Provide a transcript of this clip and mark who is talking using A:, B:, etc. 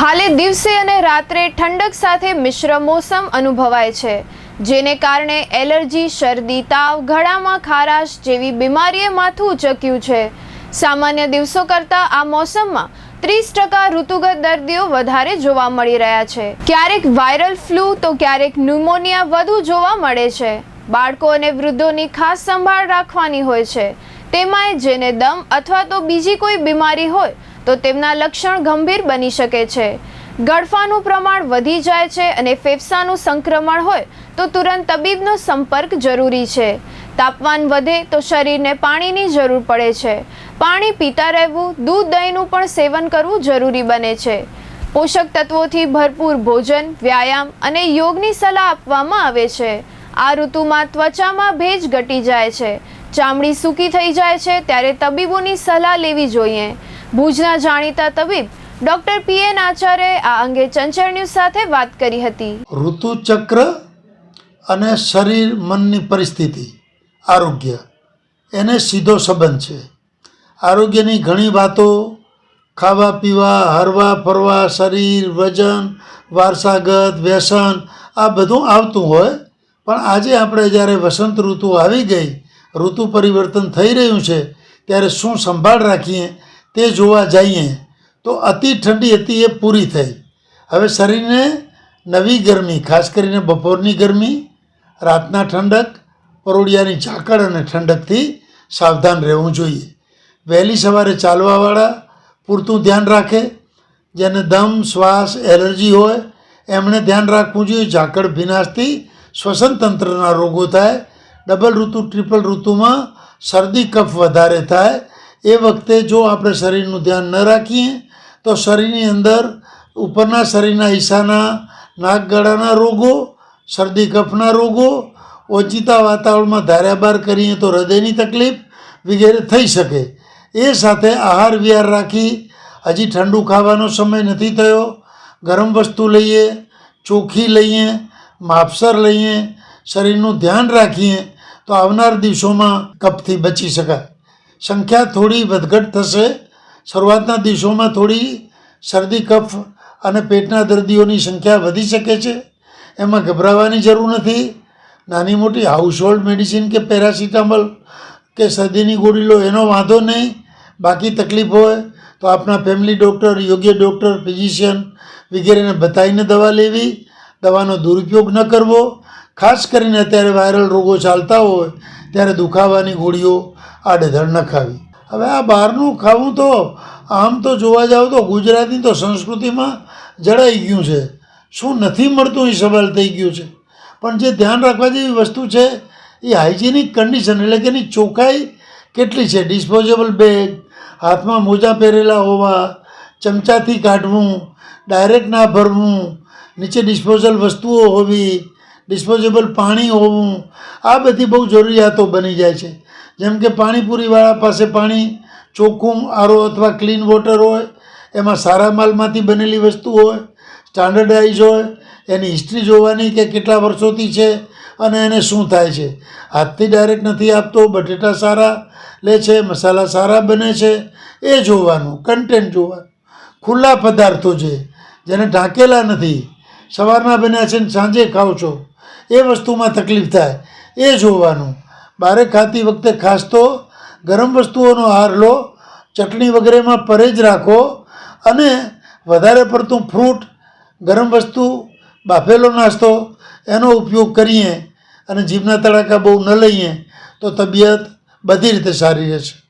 A: હાલે દિવસે અને રાત્રે ઠંડક સાથે મિશ્ર મોસમ અનુભવાય છે, જેને કારણે એલર્જી, શરદી, તાવ, ગળામાં ખારાશ જેવી બીમારીએ માથું ઉચક્યું છે. સામાન્ય દિવસો કરતાં આ મોસમમાં ત્રીસ ટકા ઋતુગત દર્દીઓ વધારે જોવા મળી રહ્યા છે. ક્યારેક વાયરલ ફ્લૂ તો ક્યારેક ન્યુમોનિયા વધુ જોવા મળે છે. બાળકો અને વૃદ્ધોની ખાસ સંભાળ રાખવાની હોય છે. તેમાંય જેને દમ અથવા તો બીજી કોઈ બીમારી હોય તો તેમના લક્ષણ ગંભીર બની શકે છે. ગળફાનું પ્રમાણ વધી જાય છે અને ફેફસાનું સંક્રમણ હોય તો તુરંત તબીબનો સંપર્ક જરૂરી છે. તાપમાન વધે તો શરીરને પાણીની જરૂર પડે છે. પાણી પીતા રહેવું, દૂધ દહીંનું પણ સેવન કરવું જરૂરી બને છે. પોષક તત્વોથી ભરપૂર ભોજન, વ્યાયામ અને યોગની સલાહ આપવામાં આવે છે. આ ઋતુમાં ત્વચામાં ભેજ ઘટી જાય છે. ચામડી સૂકી થઈ જાય છે ત્યારે તબીબોની સલાહ લેવી જોઈએ. ભુજના જાણીતા તબીબ ડોક્ટર પી એન આચાર્યએ આ અંગે ચંચળ ન્યૂઝ સાથે વાત કરી હતી.
B: ઋતુચક્ર અને શરીર મનની પરિસ્થિતિ, આરોગ્ય, એને સીધો સંબંધ છે. આરોગ્યની ઘણી વાતો, ખાવા પીવા, હરવા ફરવા, શરીર, વજન, વારસાગત, વ્યસન, આ બધું આવતું હોય, પણ આજે આપણે જ્યારે વસંત ઋતુ આવી ગઈ, ઋતુ પરિવર્તન થઈ રહ્યું છે, ત્યારે શું સંભાળ રાખીએ તે જોવા જઈએ તો અતિ ઠંડી હતી એ પૂરી થઈ. હવે શરીરને નવી ગરમી, ખાસ કરીને બપોરની ગરમી, રાતના ઠંડક પરોળિયાની ઝાકળ અને ઠંડકથી સાવધાન રહેવું જોઈએ. વહેલી સવારે ચાલવાવાળા પૂરતું ધ્યાન રાખે. જેને દમ, શ્વાસ, એલર્જી હોય, એમણે ધ્યાન રાખવું જોઈએ. ઝાકળ ભીનાશથી શ્વસન તંત્રના રોગો થાય. ડબલ ઋતુ, ટ્રિપલ ઋતુમાં શરદી, કફ વધારે થાય. એ વખતે જો આપણે શરીરનું ધ્યાન ન રાખીએ, તો શરીરની અંદર ઉપરના શરીરના હિસ્સાના નાક ગળાના રોગો, શરદી કફના રોગો, ઓચિતા વાતાવરણમાં ધાર્યાબાર કરીએ તો હૃદયની તકલીફ વગેરે થઈ શકે. એ સાથે આહાર વિહાર રાખી, હજી ઠંડુ ખાવાનો સમય નથી થયો, ગરમ વસ્તુ લઈએ ચોખ્ખી લઈએ, માપસર લઈએ, શરીરનું ધ્યાન રાખીએ, તો આવનાર દિવસોમાં કફથી બચી શકાય. સંખ્યા થોડી વધઘટ થશે. શરૂઆતના દિવસોમાં થોડી શરદી, કફ અને પેટના દર્દીઓની સંખ્યા વધી શકે છે. એમાં ગભરાવાની જરૂર નથી. નાની મોટી હાઉસહોલ્ડ મેડિસિન કે પેરાસિટામોલ કે શરદીની ગોળી લો એનો વાંધો નહીં. બાકી તકલીફ હોય તો આપણા ફેમિલી ડૉક્ટર યોગ્ય ડૉક્ટર ફિઝિશિયન વગેરેને બતાવીને દવા લેવી. દવાનો દુરુપયોગ ન કરવો. ખાસ કરીને અત્યારે વાયરલ રોગો ચાલતા હોય ત્યારે દુખાવાની ગોળીઓ આડેધડ ન ખાવી. હવે આ બહારનું ખાવું તો, આમ તો જોવા જાવ તો ગુજરાતની તો સંસ્કૃતિમાં જડાઈ ગયું છે. શું નથી મળતું એ સવાલ થઈ ગયું છે. પણ જે ધ્યાન રાખવા જેવી વસ્તુ છે, એ હાઇજેનિક કન્ડિશન એટલે કે એની ચોખ્ખાઈ કેટલી છે? ડિસ્પોઝેબલ બેગ હાથમાં મોજા પહેરેલા હોવા, ચમચાથી કાઢવું, ડાયરેક્ટ ના ભરવું, નીચે ડિસ્પોઝલ વસ્તુઓ હોવી ડિસ્પોઝેબલ પાણી હોવું, આ બધી બહુ જરૂરિયાતો બની જાય છે. જેમ કે પાણીપુરીવાળા પાસે પાણી, ચોખ્ખું આરો અથવા ક્લીન વોટર હોય, એમાં સારા માલમાંથી બનેલી વસ્તુ હોય સ્ટાન્ડર્ડાઇઝ હોય, એની હિસ્ટ્રી જોવાની કે કેટલા વર્ષોથી છે અને એને શું થાય છે. હાથથી ડાયરેક્ટ નથી આપતો, બટેટા સારા લે છે, મસાલા સારા બને છે, એ જોવાનું કન્ટેન્ટ જોવાનું. ખુલ્લા પદાર્થો છે, જેને ઢાંકેલા નથી. સવારના બન્યા છે ને સાંજે ખાઓ છો. એ વસ્તુમાં તકલીફ થાય. એ જોવાનું. બારે ખાતી વખતે ખાસ તો ગરમ વસ્તુઓનો આહાર લો, ચટણી વગેરેમાં પરેજ રાખો અને વધારે પડતું ફ્રૂટ, ગરમ વસ્તુ, બાફેલો નાસ્તો એનો ઉપયોગ કરીએ અને જીભના તડાકા બહુ ન લઈએ તો તબિયત બધી રીતે સારી રહેશે.